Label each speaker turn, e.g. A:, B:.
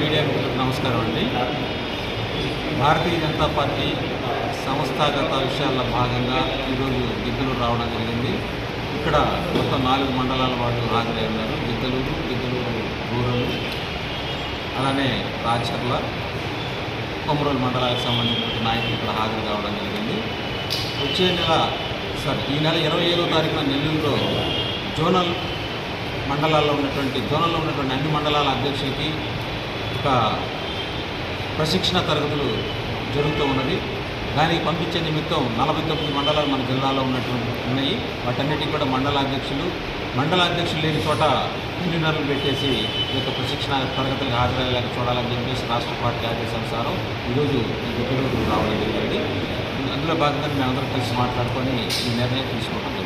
A: Media మిత్రులకు నమస్కారం అండి. భారతీయ జనతా పార్టీ సంస్థాగత విషయాల్లో భాగంగా ఈరోజు గిద్దలూరు రావడం జరిగింది. ఇక్కడ మొత్తం నాలుగు మండలాల వాళ్ళు హాజరై ఉన్నారు. గిద్దలూరు గిద్దలూరు రూరల్ అలానే రాచర్ల కొమరూలు మండలాలకు సంబంధించిన నాయకులు ఇక్కడ హాజరు కావడం జరిగింది. వచ్చే నెల సారీ ఈ నెల ఇరవై ఐదో తారీఖున నెల్లూరులో జోనల్ మండలాల్లో ఉన్నటువంటి జోనల్లో ఉన్నటువంటి అన్ని మండలాల అధ్యక్షులకి ఒక ప్రశిక్షణ తరగతులు జరుగుతూ ఉన్నవి. దానికి పంపించే నిమిత్తం నలభై తొమ్మిది మండలాలు మన జిల్లాలో ఉన్నటువంటి ఉన్నాయి. వాటన్నిటికీ కూడా మండల అధ్యక్షులు మండల అధ్యక్షులు లేని చోట ఇంజనీర్లు పెట్టేసి ఈ యొక్క ప్రశిక్షణ తరగతులకు హాజరయ్యేలాగా చూడాలని చెప్పేసి రాష్ట్ర పార్టీ ఆదేశానుసారం ఈరోజు ఈ రావడం జరిగింది. అందులో భాగంగా మేమందరం కలిసి మాట్లాడుకొని ఈ నిర్ణయం తీసుకోవడం